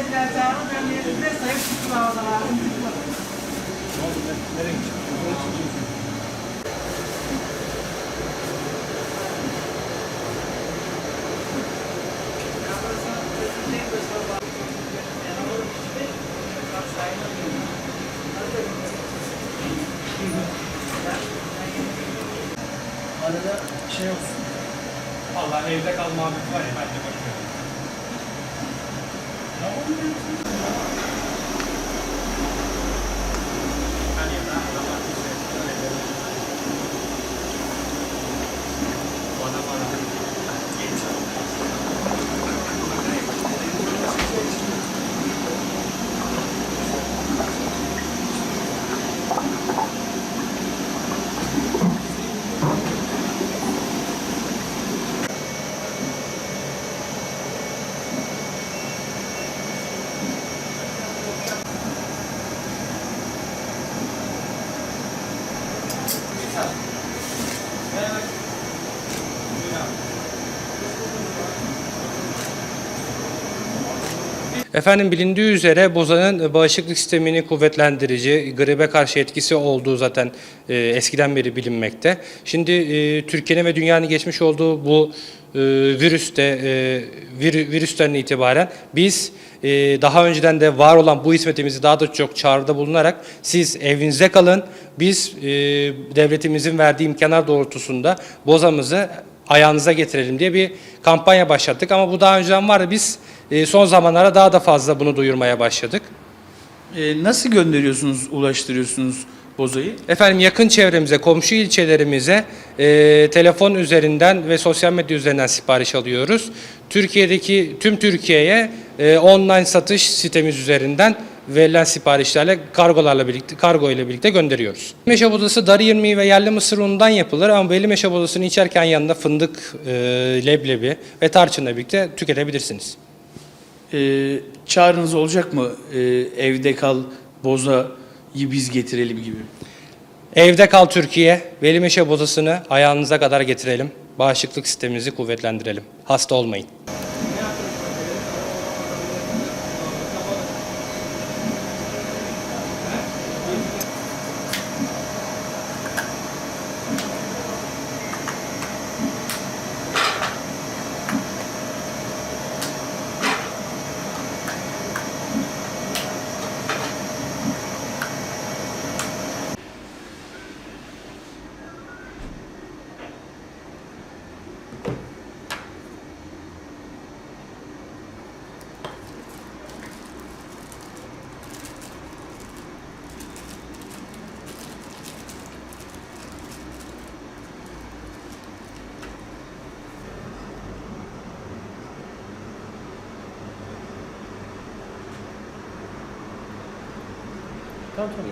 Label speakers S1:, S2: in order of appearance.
S1: edileceğini ben yerinde sayıp tutmalarım. Nereye gideceğim? Arada şey olsun.
S2: Allah evde kalma abi var ya ben de bakıyorum. Hani ya, adamlar bir şey
S3: Efendim bilindiği üzere bozanın bağışıklık sistemini kuvvetlendirici, gribe karşı etkisi olduğu zaten e, eskiden beri bilinmekte. Şimdi e, Türkiye'nin ve dünyanın geçmiş olduğu bu e, virüste, e, vir- virüsten itibaren biz e, daha önceden de var olan bu hizmetimizi daha da çok çağrıda bulunarak siz evinizde kalın, biz e, devletimizin verdiği imkanlar doğrultusunda bozamızı ayağınıza getirelim diye bir kampanya başlattık. Ama bu daha önceden vardı. Biz e, son zamanlarda daha da fazla bunu duyurmaya başladık.
S1: Ee, nasıl gönderiyorsunuz, ulaştırıyorsunuz bozayı?
S3: Efendim yakın çevremize, komşu ilçelerimize e, telefon üzerinden ve sosyal medya üzerinden sipariş alıyoruz. Türkiye'deki tüm Türkiye'ye e, online satış sitemiz üzerinden verilen siparişlerle kargolarla birlikte kargo ile birlikte gönderiyoruz. Meşe odası darı irmiği ve yerli mısır unundan yapılır ama belli meşe odasını içerken yanında fındık, e, leblebi ve tarçınla birlikte tüketebilirsiniz.
S1: Ee, çağrınız olacak mı? Ee, evde kal, bozayı biz getirelim gibi.
S3: Evde kal Türkiye, Veli Meşe Bodası'nı ayağınıza kadar getirelim. Bağışıklık sistemimizi kuvvetlendirelim. Hasta olmayın. Come to me.